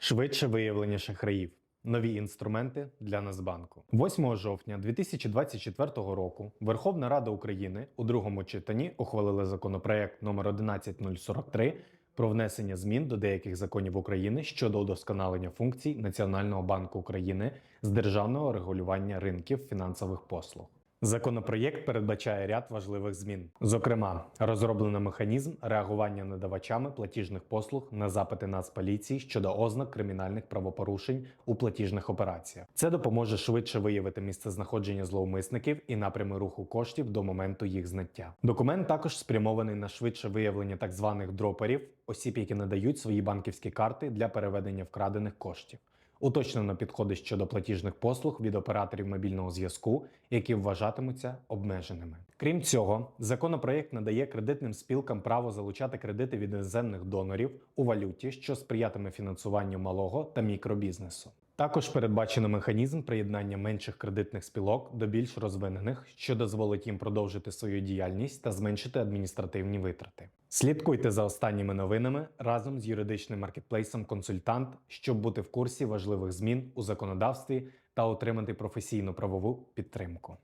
Швидше виявлення шахраїв. Нові інструменти для Нацбанку. 8 жовтня 2024 року Верховна Рада України у другому читанні ухвалила законопроект номер 11043 про внесення змін до деяких законів України щодо удосконалення функцій Національного банку України з державного регулювання ринків фінансових послуг. Законопроєкт передбачає ряд важливих змін. Зокрема, розроблено механізм реагування надавачами платіжних послуг на запити Нацполіції щодо ознак кримінальних правопорушень у платіжних операціях. Це допоможе швидше виявити місце знаходження зловмисників і напрями руху коштів до моменту їх знаття. Документ також спрямований на швидше виявлення так званих дроперів, осіб, які надають свої банківські карти для переведення вкрадених коштів. Уточнено підходи щодо платіжних послуг від операторів мобільного зв'язку, які вважатимуться обмеженими. Крім цього, законопроєкт надає кредитним спілкам право залучати кредити від іноземних донорів у валюті, що сприятиме фінансуванню малого та мікробізнесу. Також передбачено механізм приєднання менших кредитних спілок до більш розвинених, що дозволить їм продовжити свою діяльність та зменшити адміністративні витрати. Слідкуйте за останніми новинами разом з юридичним маркетплейсом Консультант, щоб бути в курсі важливих змін у законодавстві та отримати професійну правову підтримку.